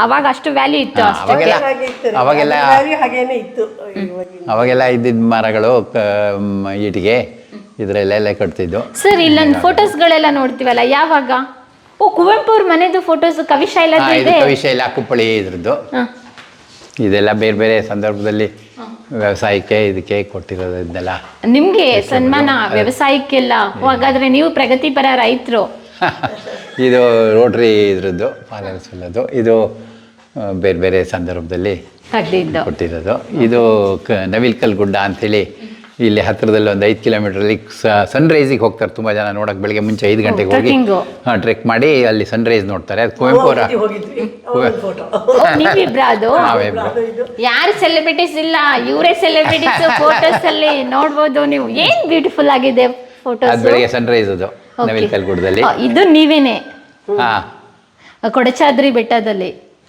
ಅವಾಗ ಅಷ್ಟು ವ್ಯಾಲ್ಯೂ ಇತ್ತು ಅವಾಗೆಲ್ಲ ಅವಾಗೆಲ್ಲ ಅದ್ರ ಹಾಗೇನೆ ಇತ್ತು ಇವಾಗಿನ. ಅವಾಗೆಲ್ಲ ಇದ್ದಿದ್ದ ಮರಗಳು ಕ- ಇದ್ರಲ್ಲೆಲ್ಲ ಕಟ್ತಿದ್ದು ಸರ್ ಇಲ್ಲೊಂದು ಫೋಟೋಸ್ಗಳೆಲ್ಲ ನೋಡ್ತೀವಲ್ಲ ಯಾವಾಗ? ಓ ಕುವೆಂಪು ಅವ್ರ ಮನೆದು ಫೋಟೋಸ್ ಕವಿಶೈಲ ಹಾ, ಇದು ಇದೆ. ಕವಿಶೈಲ ಕುಪ್ಪಳಿ ಇದ್ರದ್ದು. ಹ. ಇದೆಲ್ಲ ಬೇರೆ ಬೇರೆ ಸಂದರ್ಭದಲ್ಲಿ ವ್ಯವಸಾಯಕ್ಕೆ ಇದಕ್ಕೆ ಕೊಟ್ಟಿರೋದು ಇದೆಲ್ಲ ನಿಮ್ಗೆ ಸನ್ಮಾನ ವ್ಯವಸಾಯಕ್ಕೆಲ್ಲ? ಹಾಗಾದ್ರೆ ನೀವು ಪ್ರಗತಿಪರ ರೈತರು. ಇದು ರೋಟ್ರಿ ಇದ್ರದ್ದು ಫಾಲರ್ಸ್ ಎಲ್ಲದು ಇದು ಬೇರೆ ಬೇರೆ ಸಂದರ್ಭದಲ್ಲಿ ಕೊಟ್ಟಿರೋದು. ಇದು ಕ ನವಿಲ್ಕಲ್ ಗುಡ್ಡ ಅಂಥೇಳಿ ಇಲ್ಲಿ ಹತ್ತಿರದಲ್ಲಿ ಒಂದು ಐದು ಕಿಲೋಮೀಟ್ರಲ್ಲಿ ಸನ್ರೈಸಿಗೆ ಹೋಗ್ತಾರೆ ತುಂಬ ಜನ ನೋಡೋಕೆ ಬೆಳಿಗ್ಗೆ ಮುಂಚೆ ಐದು ಗಂಟೆಗೆ ಹೋಗಿ. ಹಾಂ ಟ್ರೆಕ್ ಮಾಡಿ ಅಲ್ಲಿ ಸನ್ರೈಸ್ ನೋಡ್ತಾರೆ. ಅದು ಕುವೆಂಪುರ ಅವರ ಯಾರು ಸೆಲೆಬ್ರಿಟೀಸ್ ಇಲ್ಲ ಇವರೇ ಸೆಲೆಬ್ರಿಟೀಸ್ ಫೋಟೋಸ್ ಅಲ್ಲಿ ನೋಡ್ಬೋದು ನೀವು. ಏನ್ ಬ್ಯೂಟಿಫುಲ್ ಆಗಿದೆ? ಅದು ಫೋಟೋಸ್ ಬೆಳಗ್ಗೆ ಸನ್ರೈಸ್ ಅದು ನವಿಲ್ಕಲ್ ಗುಡ್ಡದಲ್ಲಿ ಇದು ನೀವೇನೆ? ಹಾ. ಕೊಡಚಾದ್ರಿ ಬೆಟ್ಟದಲ್ಲಿ.